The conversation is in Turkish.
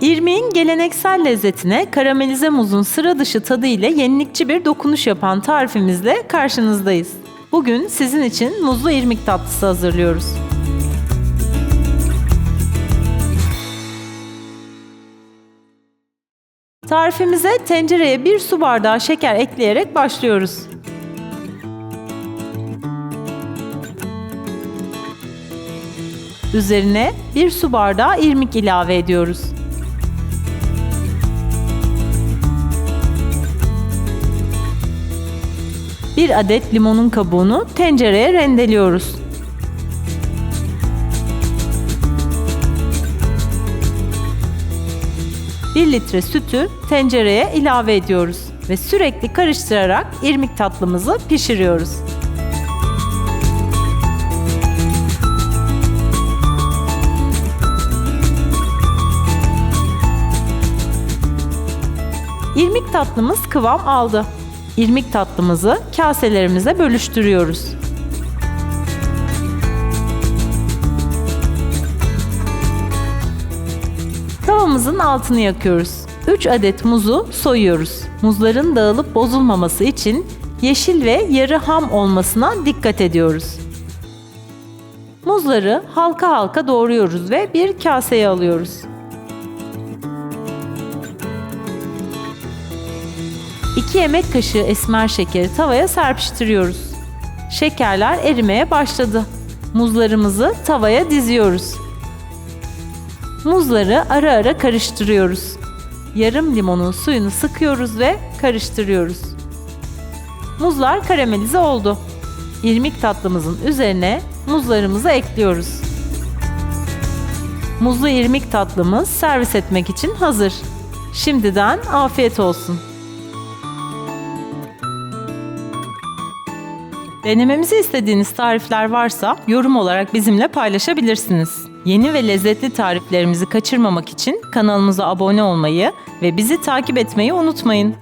İrmiğin geleneksel lezzetine karamelize muzun sıra dışı tadı ile yenilikçi bir dokunuş yapan tarifimizle karşınızdayız. Bugün sizin için muzlu irmik tatlısı hazırlıyoruz. Tarifimize tencereye bir su bardağı şeker ekleyerek başlıyoruz. Üzerine bir su bardağı irmik ilave ediyoruz. Bir adet limonun kabuğunu tencereye rendeliyoruz. Bir litre sütü tencereye ilave ediyoruz ve sürekli karıştırarak irmik tatlımızı pişiriyoruz. İrmik tatlımız kıvam aldı. İrmik tatlımızı kaselerimize bölüştürüyoruz. Tavamızın altını yakıyoruz. 3 adet muzu soyuyoruz. Muzların dağılıp bozulmaması için yeşil ve yarı ham olmasına dikkat ediyoruz. Muzları halka halka doğruyoruz ve bir kaseye alıyoruz. 2 yemek kaşığı esmer şekeri tavaya serpiştiriyoruz. Şekerler erimeye başladı. Muzlarımızı tavaya diziyoruz. Muzları ara ara karıştırıyoruz. Yarım limonun suyunu sıkıyoruz ve karıştırıyoruz. Muzlar karamelize oldu. İrmik tatlımızın üzerine muzlarımızı ekliyoruz. Muzlu irmik tatlımız servis etmek için hazır. Şimdiden afiyet olsun. Denememizi istediğiniz tarifler varsa yorum olarak bizimle paylaşabilirsiniz. Yeni ve lezzetli tariflerimizi kaçırmamak için kanalımıza abone olmayı ve bizi takip etmeyi unutmayın.